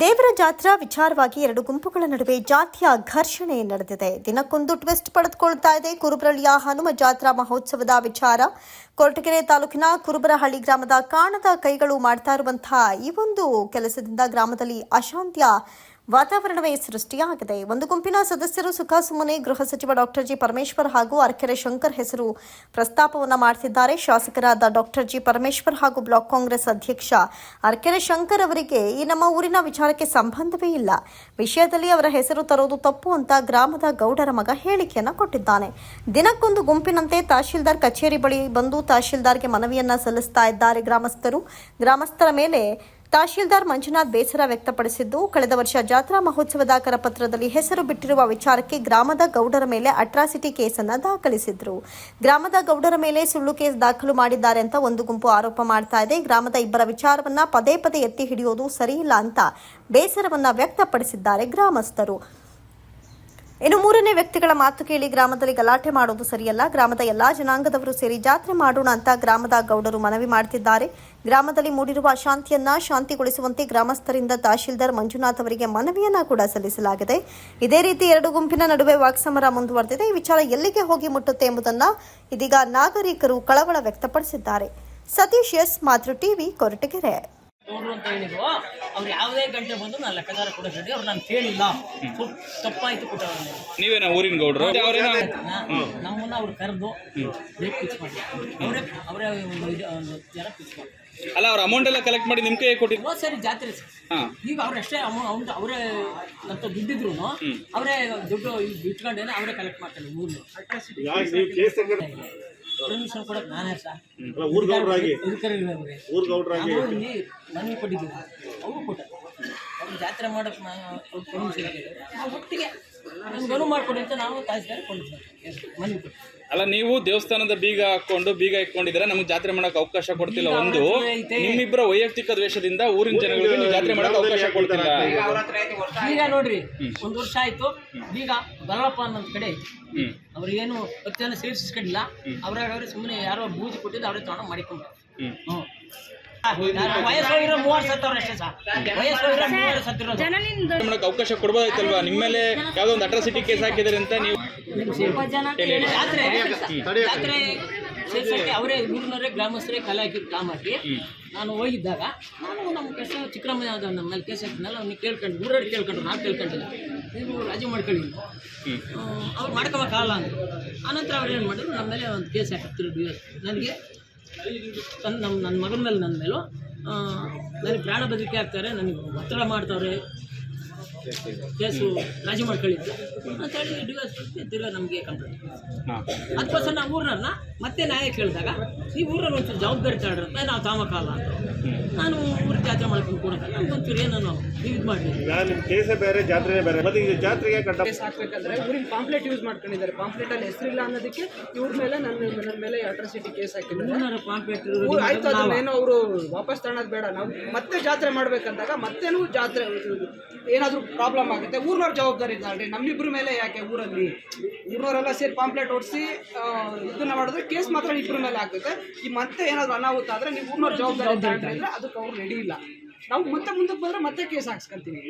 ದೇವರ ಜಾತ್ರಾ ವಿಚಾರವಾಗಿ ಎರಡು ಗುಂಪುಗಳ ನಡುವೆ ಜಾತಿಯ ಘರ್ಷಣೆ ನಡೆದಿದೆ. ದಿನಕ್ಕೊಂದು ಟ್ವಿಸ್ಟ್ ಪಡೆದುಕೊಳ್ತಾ ಇದೆ. ಕುರುಬರಳ್ಳಿಯ ಹನುಮ ಜಾತ್ರಾ ಮಹೋತ್ಸವದ ವಿಚಾರ. ಕೊರಟಗೆರೆ ತಾಲೂಕಿನ ಕುರುಬರಹಳ್ಳಿ ಗ್ರಾಮದ ಕಾಣದ ಕೈಗಳು ಮಾಡ್ತಾ ಇರುವಂತಹ ಈ ಒಂದು ಕೆಲಸದಿಂದ ಗ್ರಾಮದಲ್ಲಿ ಅಶಾಂತಿಯ ವಾತಾವರಣವೇ ಸೃಷ್ಟಿಯಾಗಿದೆ. ಒಂದು ಗುಂಪಿನ ಸದಸ್ಯರು ಸುಖ ಗೃಹ ಸಚಿವ ಡಾಕ್ಟರ್ ಜಿ ಪರಮೇಶ್ವರ್ ಹಾಗೂ ಅರ್ಕೆರೆ ಶಂಕರ್ ಹೆಸರು ಪ್ರಸ್ತಾಪವನ್ನು ಮಾಡ್ತಿದ್ದಾರೆ. ಶಾಸಕರಾದ ಡಾಕ್ಟರ್ ಜಿ ಪರಮೇಶ್ವರ್ ಹಾಗೂ ಬ್ಲಾಕ್ ಕಾಂಗ್ರೆಸ್ ಅಧ್ಯಕ್ಷ ಅರ್ಕೆರೆ ಶಂಕರ್ ಅವರಿಗೆ ಈ ನಮ್ಮ ಊರಿನ ವಿಚಾರಕ್ಕೆ ಸಂಬಂಧವೇ ಇಲ್ಲ. ವಿಷಯದಲ್ಲಿ ಅವರ ಹೆಸರು ತರೋದು ತಪ್ಪು ಅಂತ ಗ್ರಾಮದ ಗೌಡರ ಮಗ ಹೇಳಿಕೆಯನ್ನು ಕೊಟ್ಟಿದ್ದಾನೆ. ದಿನಕ್ಕೊಂದು ಗುಂಪಿನಂತೆ ತಹಶೀಲ್ದಾರ್ ಕಚೇರಿ ಬಳಿ ಬಂದು ತಹಶೀಲ್ದಾರ್ಗೆ ಮನವಿಯನ್ನ ಸಲ್ಲಿಸ್ತಾ ಇದ್ದಾರೆ ಗ್ರಾಮಸ್ಥರು. ಗ್ರಾಮಸ್ಥರ ಮೇಲೆ ತಹಶೀಲ್ದಾರ್ ಮಂಜುನಾಥ್ ಬೇಸರ ವ್ಯಕ್ತಪಡಿಸಿದ್ದು, ಕಳೆದ ವರ್ಷ ಜಾತ್ರಾ ಮಹೋತ್ಸವದ ಕರಪತ್ರದಲ್ಲಿ ಹೆಸರು ಬಿಟ್ಟಿರುವ ವಿಚಾರಕ್ಕೆ ಗ್ರಾಮದ ಗೌಡರ ಮೇಲೆ ಅಟ್ರಾಸಿಟಿ ಕೇಸನ್ನು ದಾಖಲಿಸಿದ್ರು. ಗ್ರಾಮದ ಗೌಡರ ಮೇಲೆ ಸುಳ್ಳು ಕೇಸ್ ದಾಖಲು ಮಾಡಿದ್ದಾರೆ ಅಂತ ಒಂದು ಗುಂಪು ಆರೋಪ ಮಾಡ್ತಾ ಇದೆ. ಗ್ರಾಮದ ಇಬ್ಬರ ವಿಚಾರವನ್ನ ಪದೇ ಪದೇ ಎತ್ತಿ ಹಿಡಿಯೋದು ಸರಿಯಿಲ್ಲ ಅಂತ ಬೇಸರವನ್ನ ವ್ಯಕ್ತಪಡಿಸಿದ್ದಾರೆ ಗ್ರಾಮಸ್ಥರು. ಇನ್ನು ಮೂರನೇ ವ್ಯಕ್ತಿಗಳ ಮಾತು ಕೇಳಿ ಗ್ರಾಮದಲ್ಲಿ ಗಲಾಟೆ ಮಾಡುವುದು ಸರಿಯಲ್ಲ. ಗ್ರಾಮದ ಎಲ್ಲಾ ಜನಾಂಗದವರು ಸೇರಿ ಜಾತ್ರೆ ಮಾಡೋಣ ಅಂತ ಗ್ರಾಮದ ಗೌಡರು ಮನವಿ ಮಾಡುತ್ತಿದ್ದಾರೆ ಗ್ರಾಮದಲ್ಲಿ ಮೂಡಿರುವ ಅಶಾಂತಿಯನ್ನ ಶಾಂತಿಗೊಳಿಸುವಂತೆ ಗ್ರಾಮಸ್ಥರಿಂದ ತಹಶೀಲ್ದಾರ್ ಮಂಜುನಾಥ್ ಅವರಿಗೆ ಮನವಿಯನ್ನ ಕೂಡ ಸಲ್ಲಿಸಲಾಗಿದೆ. ಇದೇ ರೀತಿ ಎರಡು ಗುಂಪಿನ ನಡುವೆ ವಾಕ್ಸಮರ ಮುಂದುವರೆದಿದೆ. ಈ ವಿಚಾರ ಎಲ್ಲಿಗೆ ಹೋಗಿ ಮುಟ್ಟುತ್ತೆ ಎಂಬುದನ್ನ ಇದೀಗ ನಾಗರಿಕರು ಕಳವಳ ವ್ಯಕ್ತಪಡಿಸಿದ್ದಾರೆ. Satish S Matru TV, Koratagere. ಗೌಡ್ರು ಅಂತ ಹೇಳಿದ್ರು. ಅವ್ರು ಯಾವುದೇ ಗಂಟೆ ಬಂದು ನಾನು ಲೆಕ್ಕಾಚಾರ ಕೊಡೋದ್ರಿ ಅವ್ರು ನಾನು ಕೇಳಿಲ್ಲ. ಸ್ವಲ್ಪ ತಪ್ಪಾಯ್ತು ಕೊಟ್ಟ ನೀವೇನ ಊರಿನ ಗೌಡ್ರು? ಅವ್ರೇನ? ನಮ್ಮನ್ನ ಅವ್ರು ಕರೆದು ಮಾಡಿ. ಅವರೇ ಅವರೇ ಒಂದು ಜನ ಮಾಡಿ. ಅಲ್ಲ ಅವ್ರ ಅಮೌಂಟ್ ಎಲ್ಲ ಕಲೆಕ್ಟ್ ಮಾಡಿ ನಿಮ್ಗೆ ಕೊಟ್ಟಿದ್ರು? ಸರಿ ಜಾತ್ರೆ ಸರ್. ಈಗ ಅವ್ರಷ್ಟೇ ಅಮೌಂಟ್ ಅವರೇ ಅಂತ ದುಡ್ಡಿದ್ರು ಅವರೇ ದುಡ್ಡು ಇಟ್ಕೊಂಡೇನೆ ಅವರೇ ಕಲೆಕ್ಟ್ ಮಾಡ್ತಾರೆ ಊರ್ನು. ಪರ್ಮಿಷನ್ ಕೊಡಕ್ಕೆ ನಾನೇ ಸರ್ ಊರ್ ಗೌಡ್ರಾಗಿ ಇದಕ್ಕೆ ಊರ್ ಗೌಡ್ರಾಗಿ ನಾವು ಇಲ್ಲಿ ಮನವಿ ಕೊಟ್ಟಿದ್ದೀನಿ. ಅವರು ಕೊಟ್ಟ ಜಾತ್ರೆ ಮಾಡೋಕೆ ನಾವು ಒಟ್ಟಿಗೆ ನಮ್ಗೆ ಮಾಡಿಕೊಡಿ ಅಂತ ನಾವು ತಹಸೀಲ್ದಾರ್ ಕೊಡ್ತೀವಿ ಮನವಿ ಅಲ್ಲ ನೀವು ದೇವಸ್ಥಾನದ ಬೀಗ ಹಾಕೊಂಡು ಬೀಗ ಇಟ್ಕೊಂಡಿದ್ರೆ ನಮ್ಗೆ ಜಾತ್ರೆ ಮಾಡಕ್ ಅವಕಾಶ ಕೊಡ್ತಿಲ್ಲ ಒಂದು. ನಿಮ್ಮಿಬ್ಬರ ವೈಯಕ್ತಿಕ ದ್ವೇಷದಿಂದ ಊರಿನ ಜನಗಳಿಗೆ ನೀವು ಜಾತ್ರೆ ಮಾಡಕ್ ಅವಕಾಶ ಕೊಡ್ತಿಲ್ಲ. ಈಗ ನೋಡ್ರಿ ಒಂದು ವರ್ಷ ಆಯ್ತು. ಈಗ ಬರಪ್ಪ ಅನ್ನೋದ್ ಕಡೆ ಐತಿ. ಏನು ಅವ್ರಿಗೇನು ಭಕ್ತಿಯನ್ನು ಸೇರಿಸ್ಕೊಂಡಿಲ್ಲ ಅವ್ರಾಗ ಅವ್ರಿಗೆ ಸುಮ್ಮನೆ ಯಾರೋ ಬೂಜಿ ಕೊಟ್ಟಿದ್ದು ಅವ್ರಿಗೆ ತಗೊಂಡು ಮಾಡಿಕೊಂಡು ಹ್ಮ್. ಹ್ಞೂ ಅವಕಾಶ ಕೊಡ್ಬೋದಾಯ್ತಲ್ವಾ? ನಿಮ್ಮ ಮೇಲೆ ಯಾವ್ದೋ ಒಂದು ಅಟ್ರಾಸಿಟಿ ಕೇಸ್ ಹಾಕಿದ್ರೆ ಅಂತ ನೀವು ಅವರೇ ಊರಿನವರೇ ಗ್ರಾಮಸ್ಥರೇ ಕಲೆ ಹಾಕಿ ಕಾಮ್ ಹಾಕಿ ನಾನು ಹೋಗಿದ್ದಾಗ ನಾನು ನಮ್ಮ ಕೆಲಸ ಚಿಕ್ಕರಾಮಯ್ಯ ಯಾವ್ದು ನಮ್ಮ ಮೇಲೆ ಕೇಸ್ ಹಾಕಿದ್ನಲ್ಲ ಅವ್ನಿಗೆ ಕೇಳ್ಕೊಂಡು ಊರವ್ರು ಕೇಳ್ಕೊಂಡ್ರು ನಾನು ಕೇಳ್ಕೊಂಡಿಲ್ಲ. ನೀವು ರಾಜಿ ಮಾಡ್ಕೊಳ್ಳಿ. ಅವ್ರು ಮಾಡ್ಕೊಬೇಕಾಗಲ್ಲ ಅಂತ. ಆನಂತರ ಅವ್ರು ಏನು ಮಾಡಿದ್ರು ನಮ್ಮ ಮೇಲೆ ಒಂದು ಕೇಸ್ ಹಾಕಿದ್ರು ನನಗೆ ನನ್ನ ನಮ್ಮ ನನ್ನ ಮಗನ ಮೇಲೆ ನನ್ನ ಮೇಲೂ ನನಗೆ ಪ್ರಾಣ ಬದುಕಿ ಹಾಕ್ತಾರೆ ನನಗೆ ಒತ್ತಡ ಮಾಡ್ತಾವ್ರೆ ಕೇಸು ರಾಜಿ ಮಾಡ್ಕೊಳ್ಳಿದ್ದು ಅಂತೇಳಿ ಡಿ ಎಸ್ ತಿರ್ಗಾ ನಮಗೆ ಕಂಪ್ಲೇಂಟ್ ಹಾ. ಅದಕ್ಕೋಸ್ಕರ ನಾವು ಊರನ್ನ ಮತ್ತೆ ನ್ಯಾಯ ಕೇಳಿದಾಗ ಈ ಊರಲ್ಲಿ ಒಂಚೂರು ಜವಾಬ್ದಾರಿ ತಗೊಂಡ್ರೆ ನಾವು ತಾಮಕಾಲ ಅಂತ. ನಾನು ಊರ ಜಾತ್ರೆ ಮಾಡ್ಕೊಂಡು ಕೊಡೋಕ್ಕಲ್ಲ ನಮ್ಗೊಂಚೂರು ಏನೋ ನೀವು ಇದು ಮಾಡಿ ನಾನು ಕೇಸೇ ಬೇರೆ ಜಾತ್ರೆ ಬೇರೆ. ಮತ್ತೆ ಈ ಜಾತ್ರೆಗೆ ಕಟ್ಟ ಕೇಸ್ ಹಾಕ್ಬೇಕಂದ್ರೆ ಊರಿನ ಪಾಂಪ್ಲೆಟ್ ಯೂಸ್ ಮಾಡ್ಕೊಂಡಿದ್ದಾರೆ. ಪಾಂಪ್ಲೆಟಲ್ಲಿ ಹೆಸರಿಲ್ಲ ಅನ್ನೋದಕ್ಕೆ ಇವ್ರ ಮೇಲೆ ನನ್ನ ನನ್ನ ಮೇಲೆ ಅಟ್ರಾಸಿಟಿ ಕೇಸ್ ಹಾಕಿದ್ದಾರೆ. ಊರಿನವ್ರ ಪಾಂಪ್ಲೆಟ್ ಆಯ್ತು ಅದನ್ನೇನೋ ಅವರು ವಾಪಸ್ ತಗೊಳ್ಳೋದು ಬೇಡ. ನಾವು ಮತ್ತೆ ಜಾತ್ರೆ ಮಾಡ್ಬೇಕಂದಾಗ ಮತ್ತೇನು ಜಾತ್ರೆ ಏನಾದರೂ ಪ್ರಾಬ್ಲಮ್ ಆಗುತ್ತೆ. ಊರ್ನವ್ರ ಜವಾಬ್ದಾರಿ ಇದ್ದಾಳ್ರಿ ನಮ್ಮಿಬ್ರ ಮೇಲೆ ಯಾಕೆ ಊರಲ್ಲಿ? ಊರವರೆಲ್ಲ ಸೇರಿ ಪಾಂಪ್ಲೆಟ್ ಓಡಿಸಿ ಇದನ್ನ ಮಾಡಿದ್ರೆ ಕೇಸ್ ಮಾತ್ರ ಇಬ್ಬರ ಮೇಲೆ ಆಗುತ್ತೆ ಈ ಮತ್ತೆ ಏನಾದರೂ ಅನಾಹುತ ಆದರೆ ನೀವು ಊರ್ನವ್ರ ಜವಾಬ್ದಾರಿ ಅಂತ ಅಂದ್ರೆ ಅದಕ್ಕೆ ಅವ್ರು ರೆಡಿ ಇಲ್ಲ. ನಾವು ಮತ್ತೆ ಮುಂದಕ್ಕೆ ಬಂದರೆ ಮತ್ತೆ ಕೇಸ್ ಹಾಕ್ಸ್ಕೊಂತೀವಿ.